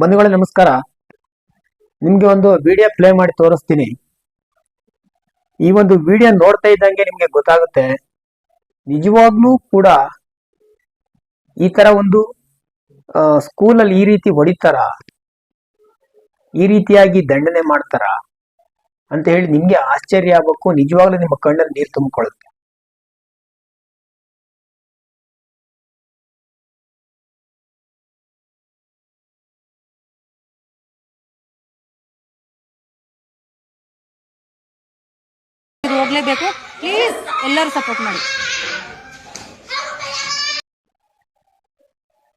ಬಂಧುಗಳೇ, ನಮಸ್ಕಾರ. ನಿಮ್ಗೆ ಒಂದು ವಿಡಿಯೋ ಪ್ಲೇ ಮಾಡಿ ತೋರಿಸ್ತೀನಿ. ಈ ಒಂದು ವಿಡಿಯೋ ನೋಡ್ತಾ ಇದ್ದಂಗೆ ನಿಮ್ಗೆ ಗೊತ್ತಾಗುತ್ತೆ. ನಿಜವಾಗ್ಲೂ ಕೂಡ ಈ ತರ ಒಂದು ಸ್ಕೂಲಲ್ಲಿ ಈ ರೀತಿ ಹೊಡಿತಾರ? ಈ ರೀತಿಯಾಗಿ ದಂಡನೆ ಮಾಡ್ತಾರ? ಅಂತ ಹೇಳಿ ನಿಮ್ಗೆ ಆಶ್ಚರ್ಯ ಆಗ್ಬೇಕು. ನಿಜವಾಗ್ಲೂ ನಿಮ್ಮ ಕಣ್ಣಲ್ಲಿ ನೀರು ತುಂಬಿಕೊಳ್ಳುತ್ತೆ. ಹೋಗ್ಲೇಬೇಕು. ಪ್ಲೀಸ್ ಎಲ್ಲರೂ ಸಪೋರ್ಟ್ ಮಾಡಿ.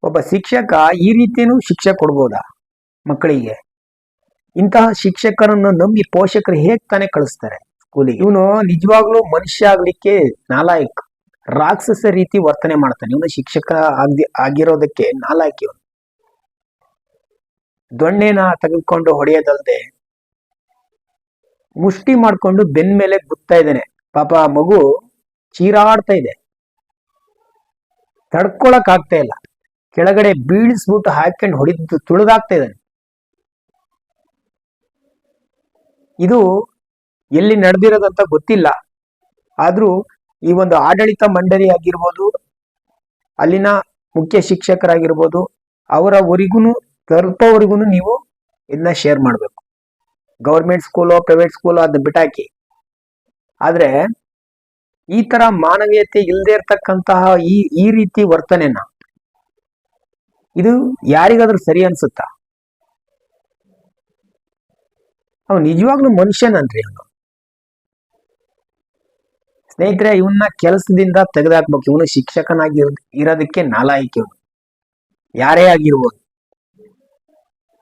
ಒಬ್ಬ ಶಿಕ್ಷಕ ಈ ರೀತಿಯೂ ಶಿಕ್ಷೆ ಕೊಡ್ಬೋದಾ? ಮಕ್ಕಳಿಗೆ. ಇಂತಹ ಶಿಕ್ಷಕರನ್ನು ನಂಬಿ ಪೋಷಕರು ಹೇಗ್ ತಾನೇ ಕಳಿಸ್ತಾರೆ ಸ್ಕೂಲಿಗೆ ಇವನು ನಿಜವಾಗ್ಲೂ ಮನುಷ್ಯ ಆಗ್ಲಿಕ್ಕೆ ನಾಲಾಯಕ್. ರಾಕ್ಷಸ ರೀತಿ ವರ್ತನೆ ಮಾಡ್ತಾನೆ. ಇವನು ಶಿಕ್ಷಕ ಆಗ್ದಿ, ಆಗಿರೋದಕ್ಕೆ ನಾಲಾಯಕ್ ಇವನು. ದೊಣ್ಣೆನ ತೆಗೆದುಕೊಂಡು ಹೊಡೆಯೋದಲ್ದೆ ಮುಷ್ಟಿ ಮಾಡ್ಕೊಂಡು ಬೆನ್ ಮೇಲೆ ಗುತ್ತಾ ಇದ್ದಾನೆ. ಪಾಪ ಮಗು ಚೀರಾಡ್ತಾ ಇದೆ. ತಡ್ಕೊಳಕ್ ಆಗ್ತಾ ಇಲ್ಲ. ಕೆಳಗಡೆ ಬೀಳಿಸ್ಬಿಟ್ಟು ಹಾಕೊಂಡು ಹೊಡೆದು ತುಳಿದಾಗ್ತಾ ಇದ್ದಾನೆ. ಇದು ಎಲ್ಲಿ ನಡೆದಿರೋದಂತ ಗೊತ್ತಿಲ್ಲ. ಆದ್ರೂ ಈ ಒಂದು ಆಡಳಿತ ಮಂಡಳಿ ಆಗಿರ್ಬೋದು ಅಲ್ಲಿನ ಮುಖ್ಯ ಶಿಕ್ಷಕರಾಗಿರ್ಬೋದು ಅವರವರಿಗೂ ತಲುಪೋವರೆಗೂ ನೀವು ಇದನ್ನ ಶೇರ್ ಮಾಡಬೇಕು. ಗೌರ್ಮೆಂಟ್ ಸ್ಕೂಲೋ, ಪ್ರೈವೇಟ್ ಸ್ಕೂಲೋ ಅದನ್ನ ಬಿಟ್ಟಾಕಿ ಆದ್ರೆ ಈ ತರ ಮಾನವೀಯತೆ ಇಲ್ಲದೆ ಇರ್ತಕ್ಕಂತಹ ಈ ಈ ರೀತಿ ವರ್ತನೆನ ಇದು ಯಾರಿಗಾದ್ರೂ ಸರಿ ಅನ್ಸುತ್ತಾ? ಅವ್ ನಿಜವಾಗ್ಲೂ ಮನುಷ್ಯನನ್ರಿ ಅವನು. ಸ್ನೇಹಿತರೆ ಇವನ್ನ ಕೆಲಸದಿಂದ ತೆಗೆದಾಕ್ಬೇಕು. ಇವನು ಶಿಕ್ಷಕನಾಗಿ ಇರೋದ್- ಇರೋದಕ್ಕೆ ನಾಲಾಯಕ ಇವನು ಯಾರೇ ಆಗಿರ್ಬೋದು.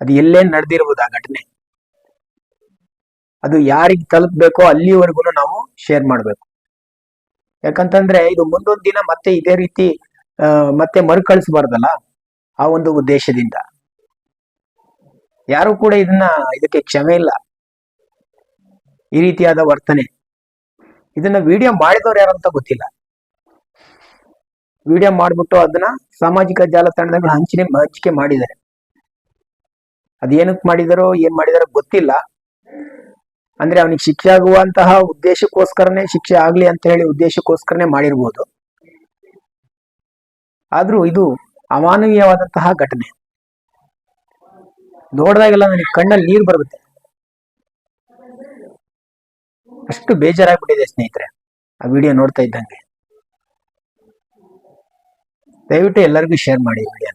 ಅದು ಎಲ್ಲೇ ನಡೆದಿರ್ಬೋದು ಆ ಘಟನೆ. ಅದು ಯಾರಿಗೆ ತಲುಪಬೇಕೋ ಅಲ್ಲಿವರೆಗೂ ನಾವು ಶೇರ್ ಮಾಡಬೇಕು. ಯಾಕಂತಂದ್ರೆ ಇದು ಮುಂದೊಂದು ದಿನ ಮತ್ತೆ ಇದೇ ರೀತಿ ಮತ್ತೆ ಮರುಕಳಿಸಬಾರ್ದಲ್ಲ ಆ ಒಂದು ಉದ್ದೇಶದಿಂದ. ಯಾರು ಕೂಡ ಇದನ್ನ, ಇದಕ್ಕೆ ಕ್ಷಮೆ ಇಲ್ಲ. ಈ ರೀತಿಯಾದ ವರ್ತನೆ. ಇದನ್ನ ವಿಡಿಯೋ ಮಾಡಿದವ್ರು ಯಾರಂತ ಗೊತ್ತಿಲ್ಲ. ವಿಡಿಯೋ ಮಾಡ್ಬಿಟ್ಟು ಅದನ್ನ ಸಾಮಾಜಿಕ ಜಾಲತಾಣದಲ್ಲಿ ಹಂಚಿಕೆ ಹಂಚಿಕೆ ಮಾಡಿದ್ದಾರೆ. ಅದೇನಕ್ಕೆ ಮಾಡಿದಾರೋ, ಏನ್ ಮಾಡಿದಾರೋ ಗೊತ್ತಿಲ್ಲ. ಅಂದ್ರೆ ಅವನಿಗೆ ಶಿಕ್ಷೆ ಆಗುವಂತಹ ಉದ್ದೇಶಕ್ಕೋಸ್ಕರನೇ ಶಿಕ್ಷೆ ಆಗ್ಲಿ ಅಂತ ಹೇಳಿ ಉದ್ದೇಶಕ್ಕೋಸ್ಕರನೇ ಮಾಡಿರ್ಬೋದು. ಆದ್ರೂ ಇದು ಅಮಾನವೀಯವಾದಂತಹ ಘಟನೆ. ನೋಡಿದಾಗೆಲ್ಲ ನನಗೆ ಕಣ್ಣಲ್ಲಿ ನೀರು ಬರುತ್ತೆ. ಅಷ್ಟು ಬೇಜಾರಾಗ್ಬಿಟ್ಟಿದೆ ಸ್ನೇಹಿತರೆ, ಆ ವಿಡಿಯೋ ನೋಡ್ತಾ ಇದ್ದಂಗೆ. ದಯವಿಟ್ಟು ಎಲ್ಲರಿಗೂ ಶೇರ್ ಮಾಡಿ ವಿಡಿಯೋ